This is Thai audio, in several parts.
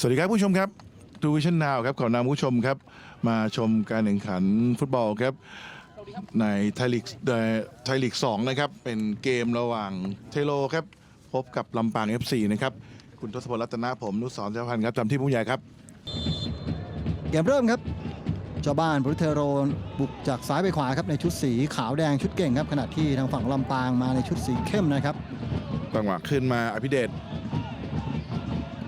สวัสดีครับผู้ชมครับดูวิชั่นนาวครับขอนำผู้ชมครับ มาชมการแข่งขันฟุตบอลครับ ในไทยลีกในไทยลีก2นะครับเป็นเกมระหว่างเทโลครับ พบกับลำปาง FC นะครับ คุณทศพลรัตนาผม นุสรเจ้าพันธ์ครับจำที่ผู้ใหญ่ครับ เกมเริ่มครับเจ้าบ้านบริเทโรบุกจากซ้ายไปขวาครับในชุดสีขาวแดงชุดเก่งครับขณะที่ทางฝั่งลำปางมาในชุดสีเข้มนะครับจังหวะขึ้นมาอภิเดช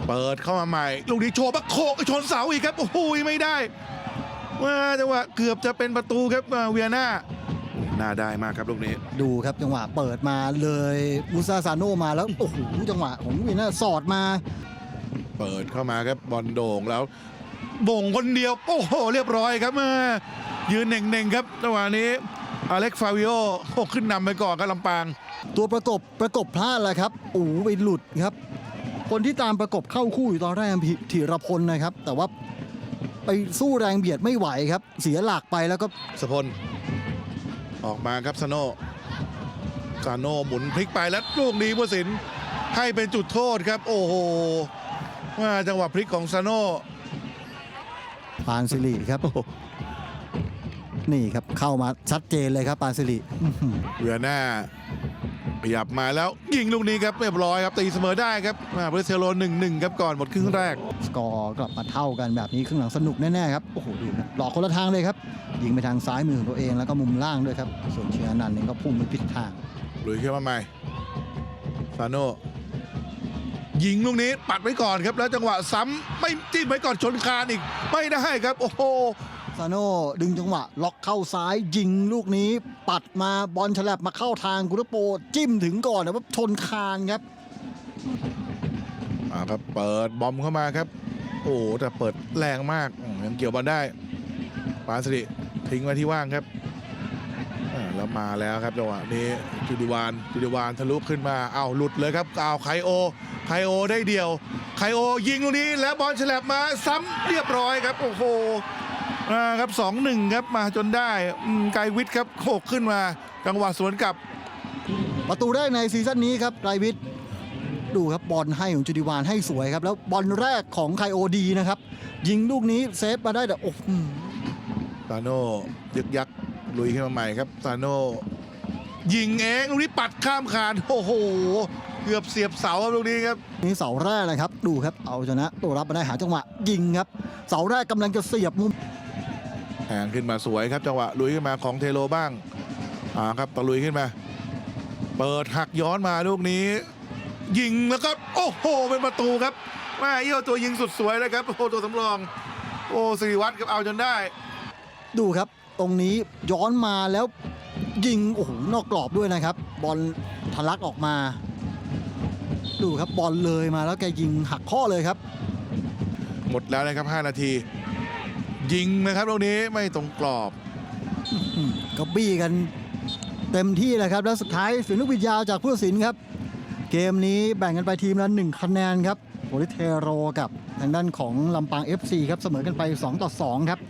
เปิดเข้ามาใหม่ลูกนี้โชว์บักโคกชนเสาอีกครับโอ้โหไม่ได้ว่าจังหวะเกือบจะเป็นประตูครับมาเวียน่าน่าได้มากครับลูกนี้ ดูครับจังหวะเปิดมาเลยมูซาซาโนมาแล้วโอ้โหจังหวะของวินน่าสอดมา เปิดเข้ามาครับบอลโด่งแล้วบ่งคนเดียวโอ้โหเรียบร้อยครับมายืนเน่งๆครับจังหวะนี้อเล็กฟาวิโอโอ้ขึ้นนำไปก่อนครับลำปาง ตัวประกบประกบพลาดแหละครับโอ้โหไปหลุดครับ คนที่ตามประกบเข้าคู่อยู่ตอนแรกพิธีรพลนะครับ แต่ว่าไปสู้แรงเบียดไม่ไหวครับ เสียหลักไปแล้วก็สพลออกมาครับซาโนซาโนหมุนพลิกไปแล้วลูกนี้ผู้สินให้เป็นจุดโทษครับ โอ้โหว่าจังหวะพลิกของซาโนปานสิริครับโอ้โหนี่ครับเข้ามาชัดเจนเลยครับปานสิริอื้อหือเวียน่า ขยับมาแล้วยิงลูกนี้ครับเรียบร้อยครับตีเสมอได้ครับมาเบรเซโลหนึ่งหนึ่งครับก่อนหมดครึ่งแรก สกอร์กลับมาเท่ากันแบบนี้ครึ่งหลังสนุกแน่ๆครับโอ้โหดูนะหลอกคนละทางเลยครับยิงไปทางซ้ายมือของตัวเองแล้วก็มุมล่างด้วยครับส่วนเชียร์นันท์เองก็พุ่งไปผิดทางลุยขึ้นมาใหม่ซาโนยิงลูกนี้ปัดไว้ก่อนครับแล้วจังหวะซ้ำไม่จิ้มไว้ก่อนชนคานอีกไม่ได้ครับ โอ้โห ซาโน่ดึงจังหวะ ล็อกเข้าซ้ายยิงลูกนี้ ปัดมาบอลฉลับมาเข้าทางกุรโป จิ้มถึงก่อนแต่ว่าชนคานครับอ่าครับเปิดบอมเข้ามาครับ โอ้แต่เปิดแรงมากยังเกี่ยวบอลได้ปานสิริทิ้งไว้ที่ว่างครับอ่าแล้วมาแล้วครับจังหวะนี้จุดิวานจุดิวานทะลุขึ้นมาอ้าวหลุดเลยครับอ้าวไคโอไคโอได้เดียวไคโอยิงลูกนี้แล้วบอลฉลับมาซ้ำเรียบร้อยครับ โอ้โห อ่าครับสองหนึ่งครับมาจนได้อืมไกรวิทย์ครับโขกขึ้นมาจังหวะสวนกลับ ประตูแรกในซีซั่นนี้ครับไกรวิทย์ดูครับบอลให้ของจุดิวานให้สวยครับ แล้วบอลแรกของไคโอดีนะครับ ยิงลูกนี้เซฟมาได้แต่โอ้โหซาโน่ยึกยักลุยขึ้นมาใหม่ครับซาโน่ยิงเองลูกนี้ปัดข้ามคานโอ้โหเกือบเสียบเสาครับลูกนี้ครับนี่เสาแรกเลยครับ ดูครับเอาชนะตัวรับมาได้หาจังหวะยิงครับ เสาแรกกำลังจะเสียบมุม แทงขึ้นมาสวยครับจังหวะลุยขึ้นมาของเทโลบ้างอ่าครับตะลุยขึ้นมา เปิดหักย้อนมาลูกนี้ ยิงแล้วก็โอ้โหเป็นประตูครับแม่เอี้ยวตัวยิงสุดสวยเลยครับโอ้โหตัวสำรอง โอ้สิริวัตรครับเอาจนได้ ดูครับ ตรงนี้ย้อนมาแล้วยิงโอ้โหนอกกรอบด้วยนะครับ บอลทะลักออกมา ดูครับบอลเลยมาแล้วแกยิงหักข้อเลยครับ หมดแล้วนะครับ 5 นาที ยิงนะครับตรงนี้ไม่ตรงกรอบก็บี้กันเต็มที่เลยครับ แล้วสุดท้ายเสียงลูกบิดยาวจากผู้ตัดสินครับ เกมนี้แบ่งกันไปทีมละหนึ่งคะแนนครับโอลิเทโรกับทางด้านของลำปาง FC ครับเสมอกันไป 2 ต่อ 2 ครับ